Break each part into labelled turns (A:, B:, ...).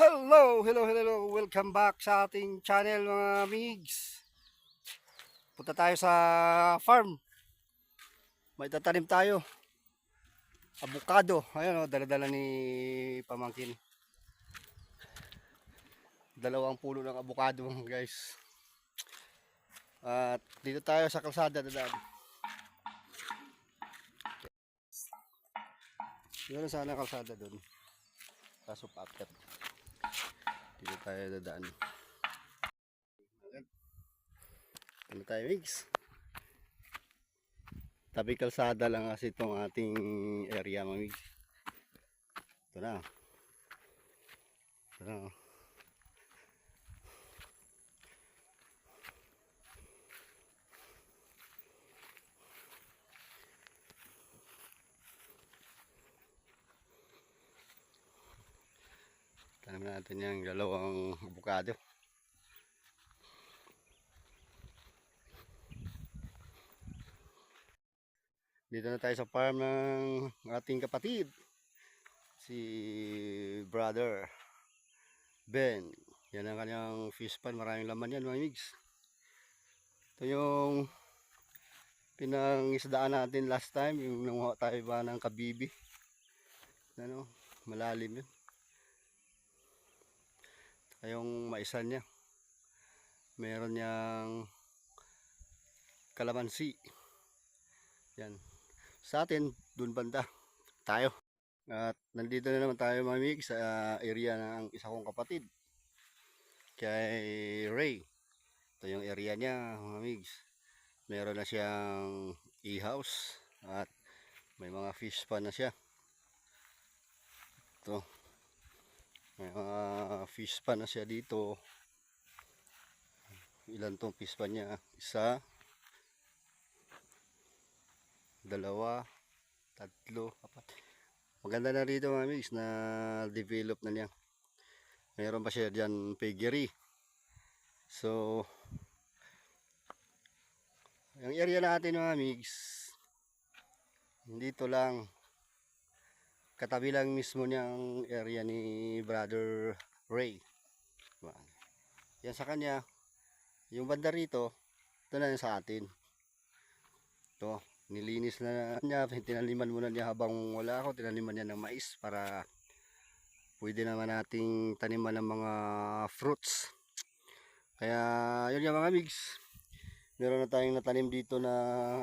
A: Hello, hello, hello. Welcome back sa ating channel mga migs. Punta tayo sa farm. May tatanim tayo. Avocado. Ayun o, dala-dala ni pamangkin. Dalawang pulo ng avocado guys. At dito tayo sa kalsada dadaan. Yun sana kalsada doon. Kaso paakyat. Dito tayo dadaan. Ano tayo mix? Tabi kalsada lang kasi itong ating area mga mix. Ito na. Ito na. Tanim natin yung dalawang avocado. Dito na tayo sa farm ng ating kapatid. Si brother Ben. Yan ang kanyang fish pan. Maraming laman yan mga migs. Ito yung pinangisdaan natin last time. Yung nanguha tayo ba ng kabibi. Ano, malalim yun yung maisan niya. Meron niyang kalamansi. Yan. Sa atin, dun banda. Tayo. At nandito na naman tayo mga mix sa area ng isa kong kapatid. Kay Ray. Ito yung area niya mga mix. Meron na siyang e-house. At may mga fish pa na siya. Ito. May mga fish pa na siya dito. Ilan tong fish pa niya? Isa, dalawa, tatlo, apat. Maganda na rito mga mix na develop na niya. Mayroon pa siya dyan piggery. So, yung area natin mga mix, dito lang katabi lang mismo niyang area ni brother Ray. Diba? Yan sa kanya. Yung banda rito, ito na sa atin. Ito, nilinis na niya, tinaniman muna niya habang wala ako, tinaniman niya ng mais para pwede naman nating taniman ng mga fruits. Kaya, yun yung mga mix. Meron na tayong natanim dito na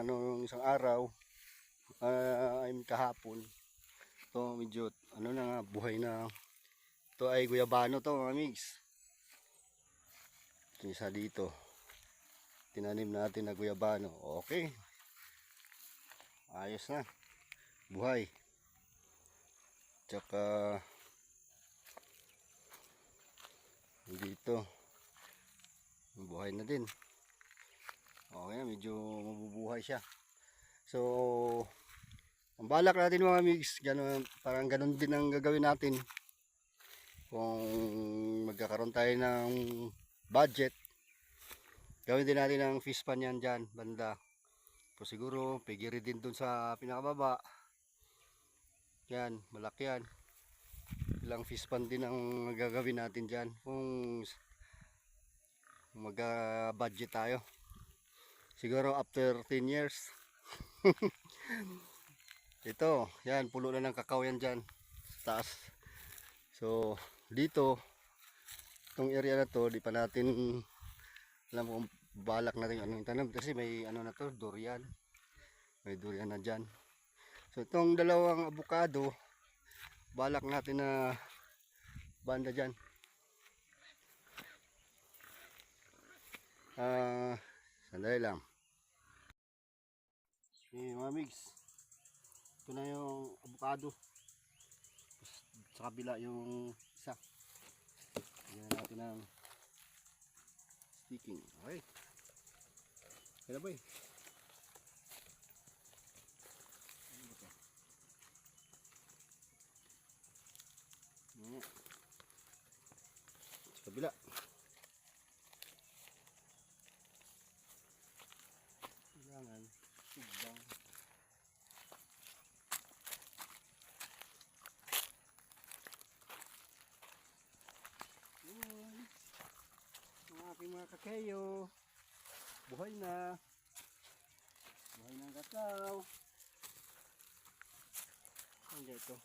A: ano, isang araw, uh, kahapon to medyo ano na nga buhay na. To ay guyabano to mga migs. Isa dito. Tinanim natin na guyabano okay. Ayos na. Buhay. Tsaka dito buhay na din. Okay na medyo mabubuhay siya. So ang balak natin mga mix, ganun, parang ganun din ang gagawin natin. Kung magkakaroon tayo ng budget, gawin din natin ang fish pan yan dyan, banda. So siguro, pigiri din dun sa pinakababa. Yan, malaki yan. Ilang fish pan din ang gagawin natin dyan. Kung mag-budget tayo. Siguro after 10 years. ito yan pulo na ng kakao yan dyan sa taas. So dito itong area na to di pa natin alam kung balak natin ano yung tanam kasi may ano na to durian. May durian na dyan. So itong dalawang avocado balak natin na banda dyan. Ah sandali lang. Okay, mga migs ito na yung avocado. Sa kabila yung isa. Lagyan natin ng sticking. Okay. Na ba eh to? Ayan. sa kabila. Kailangan tigbang kakeyo. Buhay na. Buhay ng kakao. Ang dito.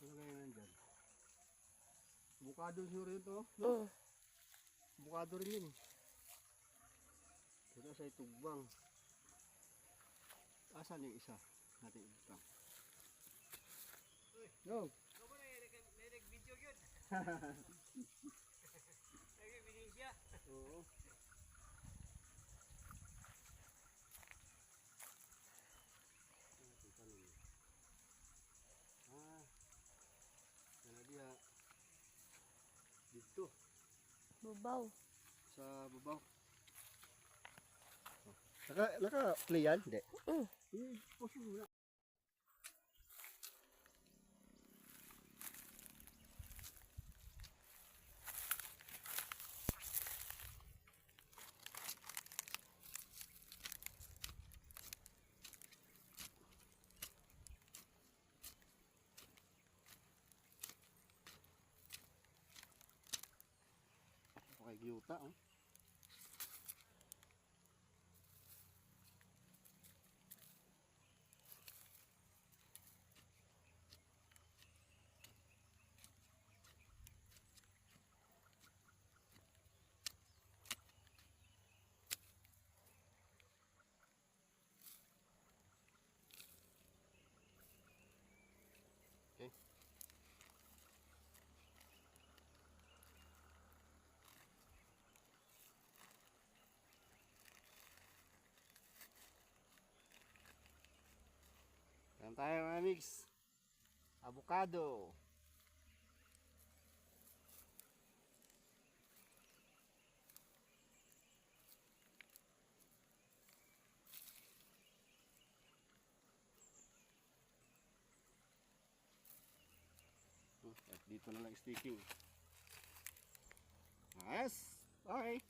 A: Ano kaya nandyan? Bukado siguro ito. No?
B: Mm.
A: Bukado rin yun. Pero sa itugbang. Asan yung isa? Natin ibutang. Go! Oo. Natin tanong. Ah, sana dia dito
B: Bubaw.
A: sa babaw. Naka, naka play yan? Hindi.
B: Mm.
A: Eh, pause giyuta oh. Yan tayo mga mix. Avocado. Hmm, Dito na lang sticking. Yes. Okay.